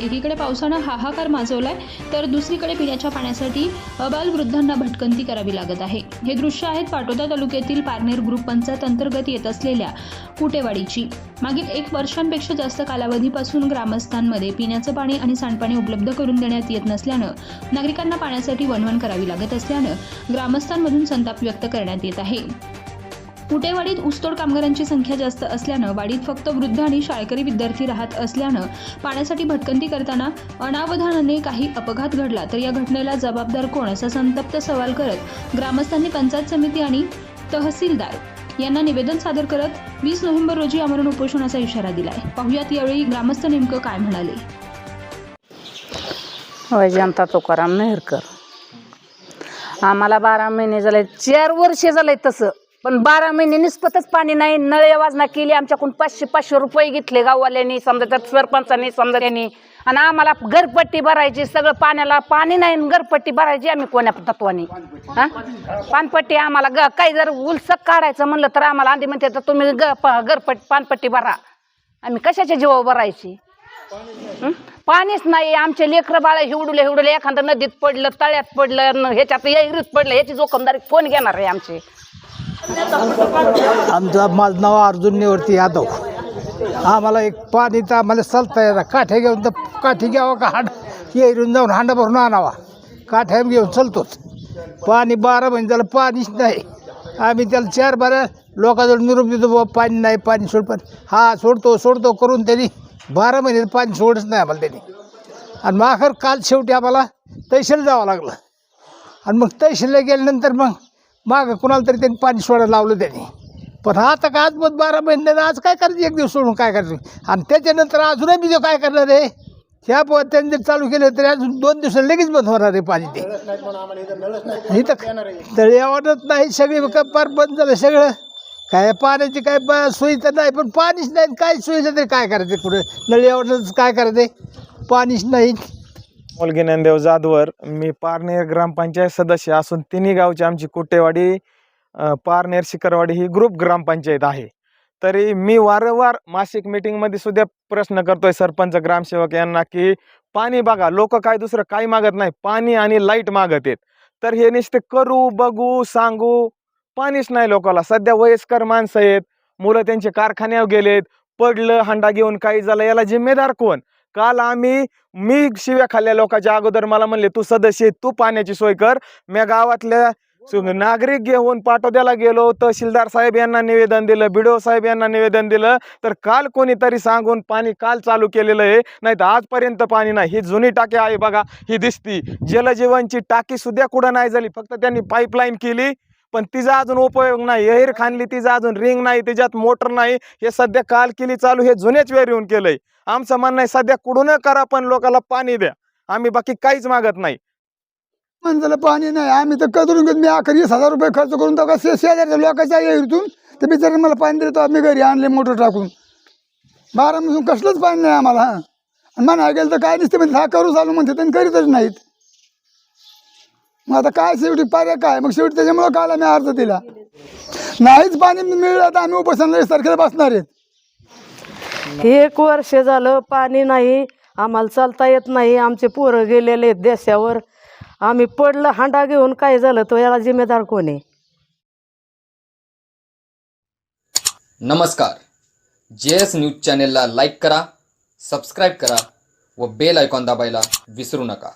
एकीकडे पावसानं हाहाकार माजवलाय तर दुसरीकडे पिण्याच्या पाण्यासाठी अबाल वृद्धांना भटकंती करावी लागत आहे. हे दृश्य आहेत पाटोदा तालुक्यातील पारनेर ग्रुप पंचायत अंतर्गत येत असलेल्या कुटेवाडीची. मागील एक वर्षांपेक्षा जास्त कालावधीपासून ग्रामस्थांमध्ये पिण्याचं पाणी आणि सांडपाणी उपलब्ध करून देण्यात येत नसल्यानं नागरिकांना पाण्यासाठी वणवण करावी लागत असल्यानं ग्रामस्थांमधून संताप व्यक्त करण्यात येत आहे. कुटेवाडीत ऊसतोड कामगारांची संख्या जास्त असल्यानं वाडीत फक्त वृद्ध आणि शाळकरी विद्यार्थी राहत असल्यानं पाण्यासाठी भटकंती करताना अनावधानाने काही अपघात घडला तर या घटनेला जबाबदार कोण असा संतप्त सवाल करत ग्रामस्थांनी पंचायत समिती आणि तहसीलदार यांना निवेदन सादर करत वीस नोव्हेंबर रोजी आमरण उपोषणाचा इशारा दिलाय. पाहुयात यावेळी ग्रामस्थ नेमकं काय म्हणाले? वैजंता तुकाराम मेहरकर. आम्हाला बारा महिने झाले चार वर्षे झाले तसं. पण बारा महिने निस्पतच पाणी नाही नळ योजना केली आमच्याकडून पाचशे पाचशे रुपये घेतले गाववाल्यांनी समजा त्यात सरपंचांनी समजा त्यांनी. आणि आम्हाला घरपट्टी भरायची सगळं पाण्याला पाणी नाही आणि घरपट्टी भरायची आम्ही कोण्या तत्वानी. हा? पानपट्टी आम्हाला ग काही जर उलसक काढायचं म्हणलं तर आम्हाला आधी म्हणते तर तुम्ही ग प- घरपट्टी पानपट्टी भरा. आम्ही कशाच्या जीवावर भरायची? पाणीच नाही आमचे लेकरं बाळ हिवडले हिवडले एखादं नदीत पडलं तळ्यात पडलं ह्याच्यात विहिरीत पडलं याची जोखमदारी कोण घेणार आहे आमची? आमचं माझं नाव अर्जुन निवर्ती यादव. आम्हाला एक पाणी तर आम्हाला चालता येणार काठ्या घेऊन तर काठी घ्यावं का हांड? येरून जाऊन हांडा भरून आणावा. काठ्या घेऊन चालतोच. पाणी बारा महिने झालं पाणीच नाही. आम्ही त्याला चार बारा लोकांजवळ निरोप देतो बाबा पाणी नाही पाणी सोड पण हा सोडतो सोडतो करून त्यांनी बारा महिने पाणी सोडच नाही आम्हाला त्यांनी. आणि माखर काल शेवटी आम्हाला तहसील जावं लागलं. आणि मग तहसीलला गेल्यानंतर मग मागं कुणाला तरी त्यांनी पाणी सोडायला लावलं त्यांनी. पण आता का आज मग बारा महिने आज काय करायचं? एक दिवस सोडून काय करायचं? आणि त्याच्यानंतर अजूनही मी जो काय करणार आहे ह्या प त्यांनी जर चालू केलं तरी अजून दोन दिवसाला लगेच बंद होणार आहे पाणी ते. इथं तळ्यावरच नाही सगळी फार बंद झालं सगळं. काय पाण्याची काय ब सोयी तर नाही पण पाणीच नाही काय सोयीचं तरी काय करायचं पुढे? नळ्यावरच काय करायचं? पाणीच नाही. मुलगी ज्ञानदेव जाधवर. मी पारनेर ग्रामपंचायत सदस्य असून तिन्ही गावची आमची कुटेवाडी पारनेर शिखरवाडी ही ग्रुप ग्रामपंचायत आहे. तरी मी वारंवार मासिक मीटिंगमध्ये सुद्धा प्रश्न करतोय सरपंच ग्रामसेवक यांना की पाणी बघा लोक काय दुसरं काही मागत नाही. पाणी आणि लाइट मागत आहेत. तर हे नुसते करू बघू सांगू पाणीच नाही लोकाला. सध्या वयस्कर माणसं आहेत. मुलं त्यांचे कारखान्यावर गेलेत. पडलं हंडा घेऊन काही झालं याला जिम्मेदार कोण? काल आम्ही मी शिव्या खाल्ल्या लोकांच्या अगोदर मला म्हणले तू सदस्य आहे, तू पाण्याची सोय कर. मी गावातल्या नागरिक घेऊन पाटोद्याला गेलो तहसीलदार साहेब यांना निवेदन दिलं बिडो साहेब यांना निवेदन दिलं तर काल कोणीतरी सांगून पाणी काल चालू केलेलं आहे नाही तर आजपर्यंत पाणी नाही. ही जुनी टाकी आहे बघा ही दिसती. जलजीवनची टाकी सुद्धा कुठं नाही झाली फक्त त्यांनी पाईपलाईन केली. पण तिचा अजून उपयोग नाही. एहीर खाणली तिचा अजून रिंग नाही तिच्यात मोटर नाही. हे सध्या काल केली चालू हे जुनेच वेळ येऊन केलंय. आमचं म्हणणं आहे सध्या कुठून करा पण लोकांना पाणी द्या. आम्ही बाकी काहीच मागत नाही. माणसाला पाणी नाही. आम्ही तर कदरून घेत मी अखेर वीस हजार रुपये खर्च करून तो कसे शेजारच्या लोकांच्या येऊन ते बिचारे मला पाणी देतो आम्ही घरी आणले मोटर टाकून. बारा म्हणून कसलंच पाणी नाही आम्हाला हा. आणि म्हणा गेलं तर काय नसते म्हणजे हा करू चालू म्हणते त्यांनी करीतच नाहीत. मग आता काय शेवटी पर्याय काय? मग शेवटी त्याच्यामुळं काल आम्ही अर्ज दिला. नाहीच पाणी मिळलं तर आम्ही उपोषणाला तारखेला बसणार आहेत. एक वर्ष झालं पाणी नाही आम्हाला चालता येत नाही. आमचे पोरं गेलेले आहेत देशावर. आम्ही पडलं हांडा घेऊन काय झालं? तो याला जिम्मेदार कोण आहे? नमस्कार. जे एस न्यूज चॅनेलला लाईक करा सबस्क्राईब करा व बेल आयकॉन दाबायला विसरू नका.